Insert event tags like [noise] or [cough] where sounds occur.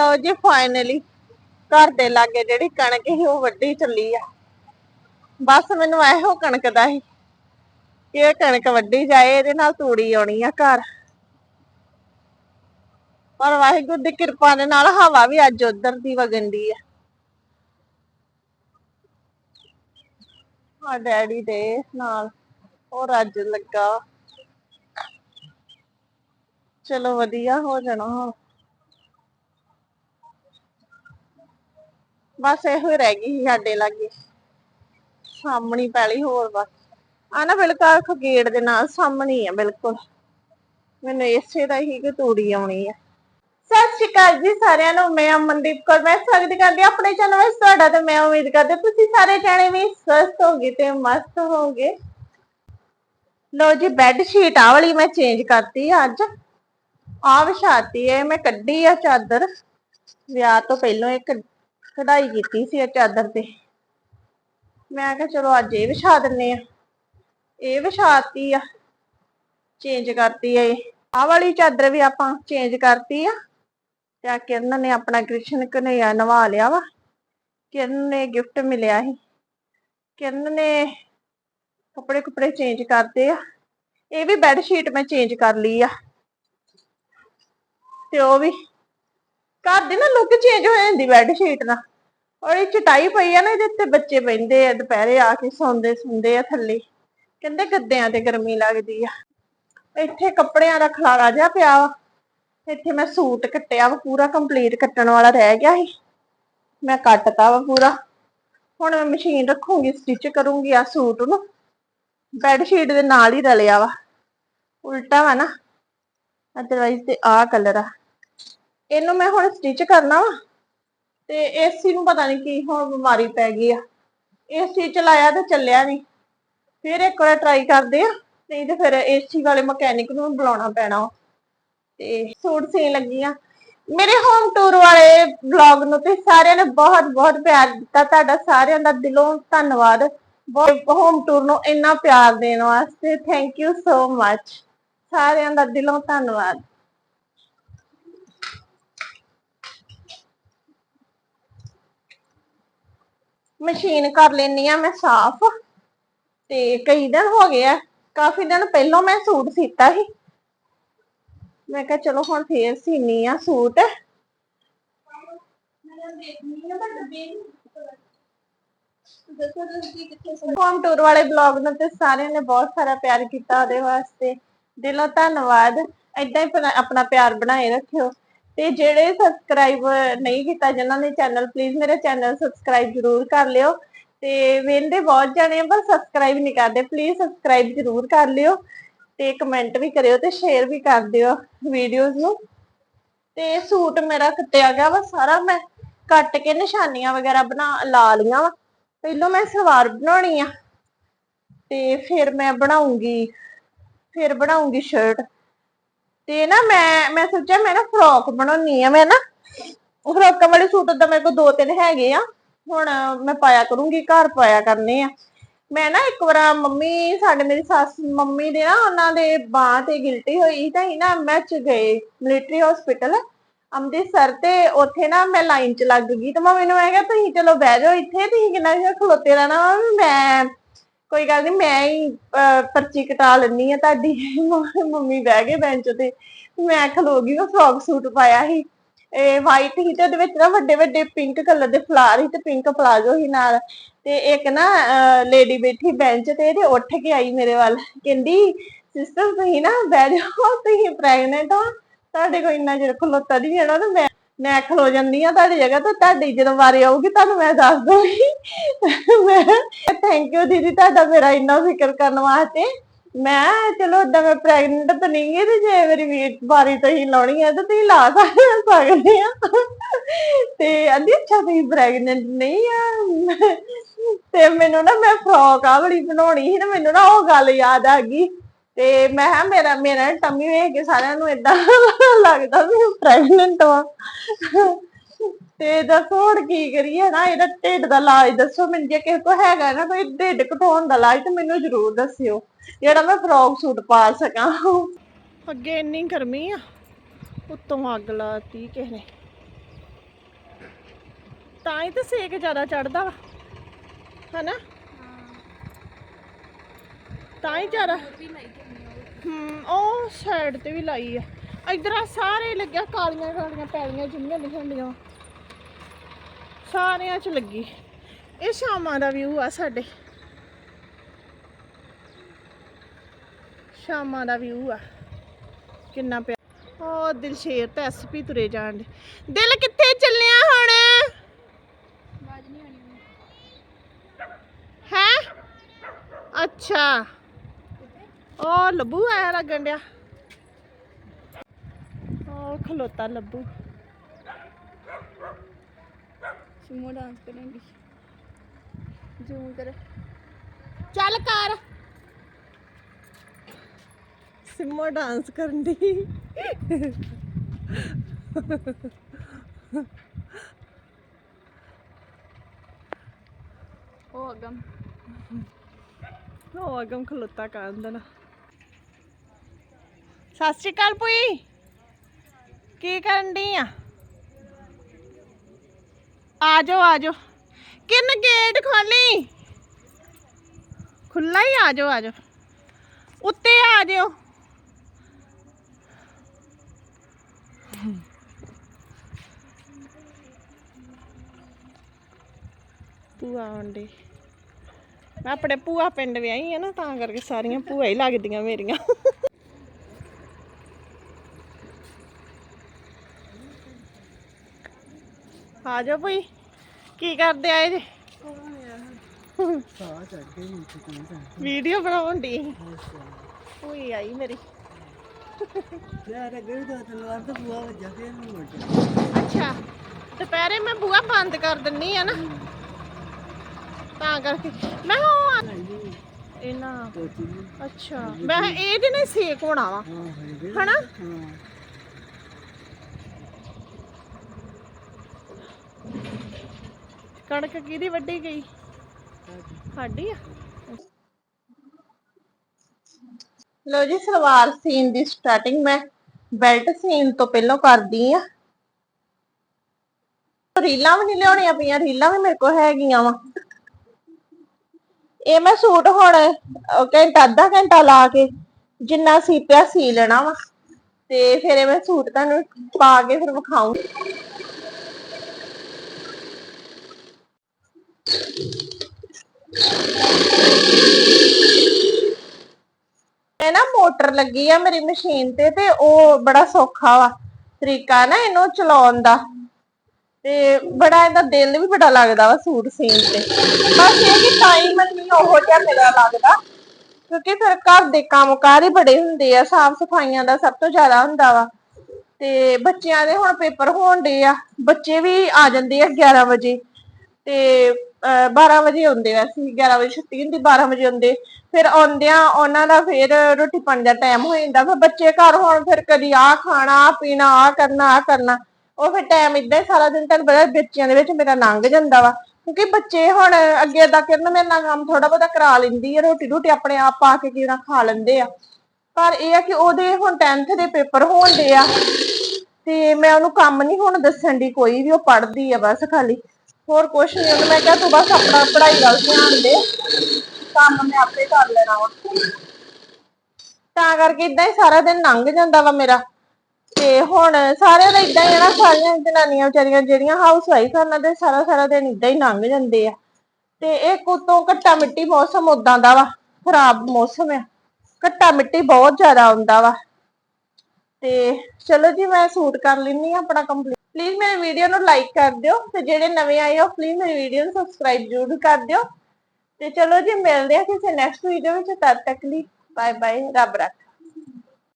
ਲਓ ਜੀ ਫਾਈਨਲੀ ਘਰ ਦੇ ਲਾਗੇ ਜਿਹੜੀ ਕਣਕ ਸੀ ਉਹ ਵੱਢੀ ਚੱਲੀ ਆ। ਬਸ ਮੈਨੂੰ ਇਹੋ ਕਣਕ ਦਾ ਸੀ ਕਿ ਇਹ ਕਣਕ ਵੱਢੀ ਜਾਏ, ਇਹਦੇ ਨਾਲ ਤੂੜੀ ਆਉਣੀ ਆ ਘਰ। ਪਰ ਵਾਹਿਗੁਰੂ ਦੀ ਕਿਰਪਾ ਦੇ ਨਾਲ ਹਵਾ ਵੀ ਅੱਜ ਉਧਰ ਦੀ ਵਗੰਦੀ ਆ। ਆ ਡੈਡੀ ਦੇ ਨਾਲ ਉਹ ਰੱਜ ਲੱਗਾ। ਚਲੋ ਵਧੀਆ ਹੋ ਜਾਣਾ ਹੁਣ। ਬਸ ਇਹੋ ਹੀ ਰਹਿ ਗਈ ਸੀ ਸਾਡੇ ਲਾਗੇ। ਸਾਹਮਣੀ ਪੈਲੀ ਹੋਰ ਬਸ। ਆ ਨਾ ਬਿਲਕੁਲ ਖਗੇੜ ਦੇ ਨਾਲ ਸਾਹਮਣੀ ਆ ਬਿਲਕੁਲ। ਮੈਨੂੰ ਇਸੇ ਦਾ ਹੀ ਕਿ ਤੂੜੀ ਆਉਣੀ ਆ। ਸਤਿ ਸ਼੍ਰੀ ਅਕਾਲ ਜੀ ਸਾਰਿਆਂ ਨੂੰ, ਮੈਂ ਅਮਨਦੀਪ ਕੌਰ। ਮੈਂ ਸਵਾਗਤ ਕਰਦੀ ਹਾਂ ਆਪਣੇ ਚੈਨਲ ਵਿੱਚ। ਤੁਹਾਡਾ ਤੇ ਮੈਂ ਉਮੀਦ ਕਰਦੀ ਤੁਸੀਂ ਸਾਰੇ ਜਾਣੇ ਵੀ ਸਵਸਥ ਹੋਗੇ ਤੇ ਮਸਤ ਹੋਗੇ। ਲੋ ਜੀ ਬੈੱਡ ਸ਼ੀਟ ਆ ਵਾਲੀ ਮੈਂ ਚੇਂਜ ਕਰਤੀ ਆ ਅੱਜ। ਆ ਵਿਛਾਤੀ ਹੈ ਮੈਂ ਕੱਢੀ ਆ ਚਾਦਰ। ਵਿਆਹ ਤੋਂ ਪਹਿਲਾਂ ਇੱਕ ਕਢਾਈ ਕੀਤੀ ਸੀ ਇਹ ਚਾਦਰ ਤੇ। ਮੈਂ ਕਿਹਾ ਚਲੋ ਅੱਜ ਇਹ ਵਿਛਾ ਦਿੰਨੇ ਆ। ਇਹ ਵਿਛਾਤੀ ਆ। ਚੇਂਜ ਕਰਤੀ ਆ ਇਹ। ਆਹ ਵਾਲੀ ਚਾਦਰ ਵੀ ਆਪਾਂ ਚੇਂਜ ਕਰਤੀ ਆ। ਤੇ ਆ ਕਿਰਨ ਨੇ ਆਪਣਾ ਕ੍ਰਿਸ਼ਨ ਕਨਈਆ ਨਵਾ ਲਿਆ ਵਾ। ਕਿਰਨ ਨੇ ਗਿਫਟ ਮਿਲਿਆ ਸੀ। ਕਿਰਨ ਨੇ ਕੱਪੜੇ ਕੁਪੜੇ ਚੇਂਜ ਕਰਦੇ ਆ। ਇਹ ਵੀ ਬੈੱਡ ਸ਼ੀਟ ਮੈਂ ਚੇਂਜ ਕਰ ਲਈ ਆ। ਤੇ ਉਹ ਵੀ ਘਰ ਦੀ ਨਾ ਲੁੱਕ ਚੇਂਜ ਹੋ ਜਾਂਦੀ ਬੈੱਡ ਸ਼ੀਟ ਨਾਲ। ਔਰ ਇਹ ਚਟਾਈ ਪਈ ਆ ਨਾ, ਇਹਦੇ ਉੱਤੇ ਬੱਚੇ ਬੈੰਦੇ ਆ, ਦੁਪਹਿਰੇ ਆ ਕੇ ਸੌਂਦੇ ਸੁੰਦੇ ਆ ਥੱਲੇ। ਕਹਿੰਦੇ ਗੱਦਿਆਂ ਤੇ ਗਰਮੀ ਲੱਗਦੀ ਆ। ਇੱਥੇ ਕੱਪੜਿਆਂ ਦਾ ਖਲਾਰਾ ਜਿਹਾ ਪਿਆ ਵਾ। ਇੱਥੇ ਮੈਂ ਸੂਟ ਕੱਟਿਆ ਵਾ, ਪੂਰਾ ਕੰਪਲੀਟ ਕੱਟਣ ਵਾਲਾ ਰਹਿ ਗਿਆ ਸੀ। ਮੈਂ ਕੱਟਤਾ ਵਾ ਪੂਰਾ। ਹੁਣ ਮੈਂ ਮਸ਼ੀਨ ਰੱਖੂੰਗੀ ਸਟਿਚ ਕਰੂੰਗੀ ਆ ਸੂਟ ਨੂੰ। ਬੈੱਡ ਸ਼ੀਟ ਦੇ ਨਾਲ ਹੀ ਰਲਿਆ ਵਾ। ਉਲਟਾ ਵਾ ਨਾ। ਅਦਰਵਾਈਜ਼ ਤੇ ਆ ਕਲਰ ਆ। ਇਹਨੂੰ ਮੈਂ ਹੁਣ ਸਟਿਚ ਕਰਨਾ ਵਾ ਤੇ ਏਸੀ ਨੂੰ ਪਤਾ ਨਹੀਂ ਕੀ ਹੁਣ ਬਿਮਾਰੀ ਪੈ ਗਈ ਆ। ਏਸੀ ਚਲਾਇਆ ਤੇ ਚੱਲਿਆ ਨਹੀਂ ਫਿਰ ਇੱਕ ਵਾਰ ਟਰਾਈ ਕਰਦੇ ਆ, ਨਹੀਂ ਤੇ ਫਿਰ ਏਸੀ ਵਾਲੇ ਮਕੈਨਿਕ ਨੂੰ ਬੁਲਾਉਣਾ ਪੈਣਾ ਤੇ ਸੂਟ ਸੀਨ ਲੱਗੀ ਆ। ਮੇਰੇ ਹੋਮ ਟੂਰ ਵਾਲੇ ਵਲੌਗ ਨੂੰ ਤੇ ਸਾਰਿਆਂ ਨੇ ਬਹੁਤ ਬਹੁਤ ਪਿਆਰ ਦਿੱਤਾ। ਤੁਹਾਡਾ ਸਾਰਿਆਂ ਦਾ ਦਿਲੋਂ ਧੰਨਵਾਦ। ਹੋਮ ਟੂਰ ਨੂੰ ਇੰਨਾ ਪਿਆਰ ਦੇਣ ਵਾਸਤੇ। ਥੈਂਕ ਯੂ ਸੋ ਮੱਚ ਸਾਰਿਆਂ ਦਾ ਦਿਲੋਂ ਧੰਨਵਾਦ। ਮਸ਼ੀਨ ਕਰ ਲੈਣੀ ਆ ਮੈਂ ਸਾਫ਼। ਤੇ ਕਈ ਦਿਨ ਹੋ ਗਏ ਆ, ਕਾਫੀ ਦਿਨ ਪਹਿਲਾਂ ਮੈਂ ਸੂਟ ਸੀਤਾ ਸੀ। ਮੈਂ ਕਿਹਾ ਚਲੋ ਹੁਣ ਫੇਰ ਸੀਨੀ ਆ ਸੂਟ। ਹੋਮ ਟੂਰ ਵਾਲੇ ਬਲੌਗ ਨੂੰ ਤੇ ਸਾਰਿਆਂ ਨੇ ਬਹੁਤ ਸਾਰਾ ਪਿਆਰ ਕੀਤਾ ਉਹਦੇ ਵਾਸਤੇ। ਦਿਲੋਂ ਧੰਨਵਾਦ। ਏਦਾਂ ਹੀ ਆਪਣਾ ਪਿਆਰ ਬਣਾਏ ਰੱਖਿਓ। ਤੇ ਜਿਹੜੇ ਸਬਸਕ੍ਰਾਈਬ ਨਹੀਂ ਕੀਤਾ ਜਿਨ੍ਹਾਂ ਨੇ ਚੈਨਲ ਪਲੀਜ਼ ਮੇਰੇ ਚੈਨਲ ਸਬਸਕ੍ਰਾਈਬ ਜ਼ਰੂਰ ਕਰ ਲਿਓ। ਤੇ ਵੇਖਦੇ ਬਹੁਤ ਜਾਣੇ ਪਰ ਸਬਸਕ੍ਰਾਈਬ ਨਹੀਂ ਕਰਦੇ। ਪਲੀਜ਼ ਸਬਸਕ੍ਰਾਈਬ ਜ਼ਰੂਰ ਕਰ ਲਿਓ ਤੇ ਕਮੈਂਟ ਵੀ ਕਰਿਓ ਤੇ ਸ਼ੇਅਰ ਵੀ ਕਰ ਦਿਓ ਵੀਡੀਓਜ਼ ਨੂੰ। ਤੇ ਸੂਟ ਮੇਰਾ ਕੱਟਿਆ ਗਿਆ ਵਾ, ਸਾਰਾ ਮੈਂ ਕੱਟ ਕੇ ਨਿਸ਼ਾਨੀਆਂ ਵਗੈਰਾ ਬਣਾ, ਲਾ ਲੀਆਂ ਵਾ। ਪਹਿਲਾਂ ਮੈਂ ਸਲਵਾਰ ਬਣਾਉਣੀ ਆ ਤੇ ਫਿਰ ਮੈਂ ਬਣਾਉਂਗੀ, ਫਿਰ ਬਣਾਉਂਗੀ ਸ਼ਰਟ ਤੇ ਨਾ ਮੈਂ ਮੈਂ ਸੋਚਿਆ ਮੈਂ ਨਾ ਫਰੋਕ ਬਣਾਉਣੀ ਆ, ਮੈਂ ਨਾ ਫਰੋਕਾਂ ਵਾਲੇ ਸੂਟ ਤਾਂ ਮੇਰੇ ਕੋਲ ਦੋ ਤਿੰਨ ਹੈਗੇ ਆ, ਹੁਣ ਮੈਂ ਪਾਇਆ ਕਰੂੰਗੀ, ਘਰ ਪਾਇਆ ਕਰਨੇ ਆ। ਮੈਂ ਨਾ ਇੱਕ ਵਾਰ ਮੰਮੀ, ਸਾਡੇ ਮੇਰੀ ਸੱਸ ਮੰਮੀ ਦੇ ਨਾ ਉਹਨਾਂ ਦੇ ਬਾਹ ਤੇ ਗਿਲਟੀ ਹੋਈ ਤਾਂ ਹੀ ਨਾ ਮੈਂ ਚ ਗਏ ਮਿਲਟਰੀ ਹਸਪੀਟਲ ਅੰਮ੍ਰਿਤਸਰ ਤੇ ਉੱਥੇ ਨਾ ਮੈਂ ਲਾਈਨ ਚ ਲੱਗ ਗਈ ਤੇ ਮੈਂ ਮੈਨੂੰ ਮੈਂ ਕਿਹਾ, ਤੁਸੀਂ ਚਲੋ ਬਹਿ ਜਾਓ ਇੱਥੇ, ਤੁਸੀਂ ਕਿੰਨਾ ਜਿਹਾ ਖਲੋਤੇ ਰਹਿਣਾ ਵਾ ਮੈਂ ਕੋਈ ਗੱਲ ਨਹੀਂ ਮੈਂ ਹੀ ਪਰਚੀ ਕਟਾ ਲੈਣੀ ਆ ਤੁਹਾਡੀ। ਮੰਮੀ ਬਹਿ ਗਏ ਬੈਂਚ ਤੇ। ਮੈਂ ਖਲੋ ਗਈ ਉਹ ਫਰੋਕ ਸੂਟ ਪਾਇਆ ਸੀ। ਇਹ ਵਾਈਟ ਸੀ ਤੇ ਉਹਦੇ ਵਿੱਚ ਨਾ ਵੱਡੇ ਵੱਡੇ ਪਿੰਕ ਕਲਰ ਦੇ ਫਲਾਰ ਸੀ ਤੇ ਪਿੰਕ ਪਲਾਜ਼ੋ ਸੀ ਨਾਲ। ਤੇ ਇੱਕ ਨਾ ਲੇਡੀ ਬੈਠੀ ਬੈਂਚ ਤੇ ਤੇ ਉੱਠ ਕੇ ਆਈ ਮੇਰੇ ਵੱਲ। ਕਹਿੰਦੀ ਸਿਸਟਰ ਤੁਸੀਂ ਨਾ ਬਹਿ ਜਾਓ, ਤੁਸੀਂ ਪ੍ਰੈਗਨੈਂਟ ਹੋ। ਤੁਹਾਡੇ ਕੋਲ ਇੰਨਾ ਚਿਰ ਖਲੋਤਾ ਨਹੀਂ ਜਾਣਾ ਤੇ ਮੈਂ ਮੈਂ ਖਲੋ ਜਾਂਦੀ ਆ ਤੁਹਾਡੀ ਜਗ੍ਹਾ ਤੇ, ਤੁਹਾਡੀ ਜਦੋਂ ਵਾਰੀ ਆਊਗੀ ਤੁਹਾਨੂੰ ਮੈਂ ਦੱਸ ਦੂੰਗੀ ਮੈਂ ਥੈਂਕ ਯੂ ਦੀਦੀ, ਤੁਹਾਡਾ ਮੇਰਾ ਇੰਨਾ ਫਿਕਰ ਕਰਨ ਵਾਸਤੇ। ਮੈਂ ਚਲੋ ਓਦਾਂ ਮੈਂ ਪ੍ਰੈਗਨੈਂਟ ਤਾਂ ਨਹੀਂ ਗੀ ਤੇ ਜੇ ਮੇਰੀ ਵੀਰ ਵਾਰੀ ਤੁਸੀਂ ਲਾਉਣੀ ਹੈ ਤਾਂ ਤੁਸੀਂ ਲਾ ਸਕਦੇ ਆ ਤੇ ਆਂਦੀ ਅੱਛਾ, ਤੁਸੀਂ ਪ੍ਰੈਗਨੈਂਟ ਨਹੀਂ ਆ। ਤੇ ਮੈਨੂੰ ਨਾ ਮੈਂ ਫਰੋਕ ਆ ਵਾਲੀ ਬਣਾਉਣੀ ਸੀ ਨਾ, ਮੈਨੂੰ ਨਾ ਉਹ ਗੱਲ ਯਾਦ ਆ ਗਈ। ਤੇ ਮੈਂ ਕਿਹਾ ਮੇਰਾ ਮੇਰਾ ਟੰਮੀ ਵੇਖ ਕੇ ਸਾਰਿਆਂ ਨੂੰ ਇਦਾਂ [laughs] ਲੱਗਦਾ ਵੀ ਪ੍ਰੈਗਨੈਂਟ ਆ ਤੇ ਦੱਸੋ ਹੁਣ ਕੀ ਕਰੀਏ ਨਾ ਇਹਦਾ ਢਿੱਡ ਦਾ ਇਲਾਜ ਦੱਸੋ ਮੈਨੂੰ ਜੇ ਕਿਸੇ ਕੋ ਹੈਗਾ ਨਾ ਕੋਈ ਢਿੱਡ ਘਟਾਉਣ ਦਾ ਇਲਾਜ ਤੇ ਮੈਨੂੰ ਜ਼ਰੂਰ ਦੱਸਿਓ ਜਿਹੜਾ ਮੈਂ ਫਰੋਕ ਸੂਟ ਪਾ ਸਕਾਂ। ਅੱਗੇ ਇੰਨੀ ਗਰਮੀ ਆ ਉੱਤੋਂ ਅੱਗ ਲਾਤੀ ਕਿਸੇ ਨੇ। ਤਾਂ ਹੀ ਤੇ ਸੇਕ ਜ਼ਿਆਦਾ ਚੜਦਾ ਵਾ ਹਨਾ? ਤਾਂ ਹੀ ਜ਼ਿਆਦਾ। ਹੂੰ ਉਹ ਸਾਈਡ ਤੇ ਵੀ ਲਾਈ ਆ। ਇਧਰ ਆ ਸਾਰੇ ਲੱਗਿਆ ਕਾਲੀਆਂ ਕਾਲੀਆਂ ਪੈਲੀਆਂ ਜਿੰਨੀਆਂ ਦਿਖਣਡੀਆਂ ਸਾਰਿਆਂ 'ਚ ਲੱਗੀ। ਇਹ ਸ਼ਾਮਾਂ ਦਾ ਵਿਊ ਆ ਸਾਡੇ। ਸ਼ਾਮਾਂ ਦਾ ਵਿਊ ਆ। ਕਿੰਨਾ ਪਿਆ ਉਹ ਦਿਲਸ਼ੇਰ ਤੇ ਐਸਪੀ ਤੁਰੇ ਜਾਣ ਦੇ ਦਿਲ ਕਿੱਥੇ ਚੱਲਿਆ ਹੁਣ? ਹੈ? ਅੱਛਾ। ਉਹ ਲੱਭੂ ਆਇਆ ਲੱਗਣ ਡਿਆ। ਉਹ ਖਲੋਤਾ ਲੱਭੂ। ਸਿਮੋ ਡਾਂਸ ਕਰਾਂਗੀ ਜ਼ੂਮ ਕਰ। ਚੱਲ ਕਰ। ਸਿਮੋ ਡਾਂਸ ਕਰਨ ਦੀ ਉਹ ਅਗਮ। ਉਹ ਅਗਮ ਖਲੋਤਾ ਦੇਣਾ ਸਤਿ ਸ਼੍ਰੀ ਅਕਾਲ ਪੁਈ। ਕੀ ਕਰਨ ਦੀ ਆ? ਆ ਜਾਓ ਆ ਜਾਓ ਕਿੰਨ ਗੇਟ ਖੋਲੀ? ਖੁੱਲਾ ਹੀ ਆ ਜਾਓ ਆ ਜਾਓ ਉੱਤੇ ਆ ਜਾਓ ਭੂਆ ਆਂਡੇ ਮੈਂ ਆਪਣੇ ਭੂਆ ਪਿੰਡ ਵਿਆਹੀ ਆ ਨਾ, ਤਾਂ ਕਰਕੇ ਸਾਰੀਆਂ ਭੂਆ ਹੀ ਲੱਗਦੀਆਂ ਮੇਰੀਆਂ। ਆ ਜਾਓ ਭਈ। ਕੀ ਕਰਦੇ ਆਏ ਜੀ? ਵੀਡੀਓ ਬਣਾਉਣ ਦੀ ਭੂਈ ਆਈ ਮੇਰੀ। ਅੱਛਾ, ਦੁਪਹਿਰੇ ਮੈਂ ਬੂਆ ਬੰਦ ਕਰ ਦਿੰਨੀ ਆ ਨਾ। ਤਾਂ ਕਰਕੇ। ਮੈਂ ਹਾਂ ਇਹਨਾਂ। ਅੱਛਾ, ਮੈਂ ਕਿਹਾ ਇਹਦੇ ਨਾਲ ਸੇਕ ਹੋਣਾ ਵਾ। ਹਨਾ? ਕਣਕ ਕਿਹਦੀ ਵੱਢੀ ਗਈ? ਸਾਡੀ ਆ। ਲੋ ਜੀ, ਸਲਵਾਰ ਸੀਨ ਦੀ ਸਟਾਰਟਿੰਗ ਮੈਂ ਬੈਲਟ ਸੀਨ ਤੋਂ ਪਹਿਲਾਂ ਕਰਦੀ ਆ। ਰੀਲਾਂ ਵੀ ਨਹੀਂ ਲਿਆਉਣੀਆਂ ਪਈਆਂ, ਰੀਲਾਂ ਵੀ ਮੇਰੇ ਕੋਲ ਹੈਗੀਆਂ ਵਾ। ਇਹ ਮੈਂ ਸੂਟ ਹੁਣ ਘੰਟਾ, ਅੱਧਾ ਘੰਟਾ ਲਾ ਕੇ ਜਿੰਨਾ ਸੀ ਪਿਆ ਸੀ ਲੈਣਾ ਵਾ। ਤੇ ਫਿਰ ਇਹ ਮੈਂ ਸੂਟ ਤੁਹਾਨੂੰ ਪਾ ਕੇ ਫਿਰ ਵਿਖਾਉਂ ਇਹ ਨਾ ਮੋਟਰ ਲੱਗੀ ਆ ਮੇਰੀ ਮਸ਼ੀਨ ਤੇ ਤੇ ਉਹ ਬੜਾ ਸੌਖਾ ਵਾ ਤਰੀਕਾ ਨਾ ਇਹਨੂੰ ਚਲਾਉਣ ਦਾ। ਤੇ ਬੜਾ ਇਹਦਾ ਦਿਲ ਵੀ ਬੜਾ ਲੱਗਦਾ ਵਾ ਸੂਟ ਸੀਨ ਤੇ। ਬਸ ਇਹ ਕਿ ਟਾਈਮ ਨਹੀਂ ਉਹੋ ਜਿਹਾ ਮੇਰਾ ਲੱਗਦਾ। ਕਿਉਂਕਿ ਫਿਰ ਘਰ ਦੇ ਕੰਮਕਾਰ ਹੀ ਬੜੇ ਹੁੰਦੇ ਆ, ਸਾਫ਼ ਸਫਾਈਆਂ ਦਾ ਸਭ ਤੋਂ ਜ਼ਿਆਦਾ ਹੁੰਦਾ ਵਾ। ਤੇ ਬੱਚਿਆਂ ਦੇ ਹੁਣ ਪੇਪਰ ਹੋਣ ਦੇ ਆ, ਬੱਚੇ ਵੀ ਆ ਜਾਂਦੇ ਆ 11 ਵਜੇ। ਤੇ 12 ਵਜੇ ਆਉਂਦੇ ਵੈਸੇ 11 ਵਜੇ ਛੁੱਟੀ ਹੁੰਦੀ 12 ਵਜੇ ਆਉਂਦੇ। ਫਿਰ ਆਉਂਦਿਆਂ ਉਹਨਾਂ ਦਾ ਫਿਰ ਰੋਟੀ ਪਾਣੀ ਦਾ ਟਾਈਮ ਹੋ ਜਾਂਦਾ। ਫਿਰ ਬੱਚੇ ਘਰ ਹੋਣ, ਫਿਰ ਕਦੀ ਆਹ ਖਾਣਾ, ਆਹ ਪੀਣਾ, ਆਹ ਕਰਨਾ ਆਹ ਕਰਨਾ। ਉਹ ਫਿਰ ਟਾਈਮ ਇਦਾਂ ਹੀ ਸਾਰਾ ਦਿਨ ਤੁਹਾਨੂੰ ਪਤਾ ਬੱਚਿਆਂ ਦੇ ਵਿੱਚ ਮੇਰਾ ਲੰਘ ਜਾਂਦਾ ਵਾ। ਕਿਉਂਕਿ ਬੱਚੇ ਹੁਣ ਅੱਗੇ ਦਾ ਕਿਰਨ ਮੇਰੇ ਨਾਲ ਕੰਮ ਥੋੜਾ ਬਹੁਤਾ ਕਰਾ ਲੈਂਦੀ ਆ ਰੋਟੀ ਰੋਟੀ ਆਪਣੇ ਆਪ ਪਾ ਕੇ ਕਿਹੜਾ ਖਾ ਲੈਂਦੇ ਆ। ਪਰ ਇਹ ਆ ਕਿ ਉਹਦੇ ਹੁਣ 10th ਦੇ ਪੇਪਰ ਹੋਣ ਦੇ ਆ। ਤੇ ਮੈਂ ਉਹਨੂੰ ਕੰਮ ਨਹੀਂ ਹੁਣ ਦੱਸਣ ਦੀ ਕੋਈ ਵੀ ਉਹ ਪੜ੍ਹਦੀ ਆ ਬਸ ਖਾਲੀ। ਹੋਰ ਕੁਛ ਨਹੀਂ ਉਹਨੂੰ ਮੈਂ ਕਿਹਾ ਤੂੰ ਬਸ ਆਪਣਾ ਪੜ੍ਹਾਈ ਵੱਲ ਧਿਆਨ ਦੇ। ਕੰਮ ਮੈਂ ਆਪੇ ਕਰ ਲੈਣਾ ਵਾ। ਤਾਂ ਕਰਕੇ ਇਦਾਂ ਹੀ ਸਾਰਾ ਦਿਨ ਲੰਘ ਜਾਂਦਾ ਵਾ ਮੇਰਾ। ਤੇ ਹੁਣ ਸਾਰਿਆਂ ਦਾ ਇਦਾਂ ਹੀ ਆ ਨਾ, ਸਾਰੀਆਂ ਜਨਾਨੀਆਂ ਵਿਚਾਰੀਆਂ ਜਿਹੜੀਆਂ ਹਾਊਸ ਵਾਈਫ ਉਹਨਾਂ ਦੇ ਸਾਰਾ ਸਾਰਾ ਦਿਨ ਇਦਾਂ ਹੀ ਲੰਘ ਜਾਂਦੇ ਆ। ਤੇ ਇਹ ਉਤੋਂ ਘੱਟਾ ਮਿੱਟੀ ਮੌਸਮ ਉਦਾਂ ਦਾ ਵਾ, ਖਰਾਬ ਮੌਸਮ ਆ। ਘੱਟਾ ਮਿੱਟੀ ਬਹੁਤ ਜ਼ਿਆਦਾ ਆਉਂਦਾ ਵਾ। ਤੇ ਚਲੋ ਜੀ, ਮੈਂ ਸੂਟ ਕਰ ਲੈਣੀ ਆ ਆਪਣਾ ਕੰਪਲੀਟ ਪਲੀਜ਼ ਮੇਰੀ ਵੀਡੀਓ ਨੂੰ ਲਾਈਕ ਕਰ ਦਿਓ ਤੇ ਜਿਹੜੇ ਨਵੇਂ ਆਏ ਹੋ ਪਲੀਜ਼ ਮੇਰੀ ਵੀਡੀਓ ਨੂੰ ਸਬਸਕ੍ਰਾਈਬ ਜ਼ਰੂਰ ਕਰ ਦਿਓ ਤੇ ਚਲੋ ਜੀ, ਮਿਲਦੇ ਆ ਕਿਸੇ ਨੈਕਸਟ ਵੀਡੀਓ ਵਿੱਚ, ਤਦ ਤੱਕ ਲਈ ਬਾਏ ਬਾਏ ਰੱਬ ਰੱਖ।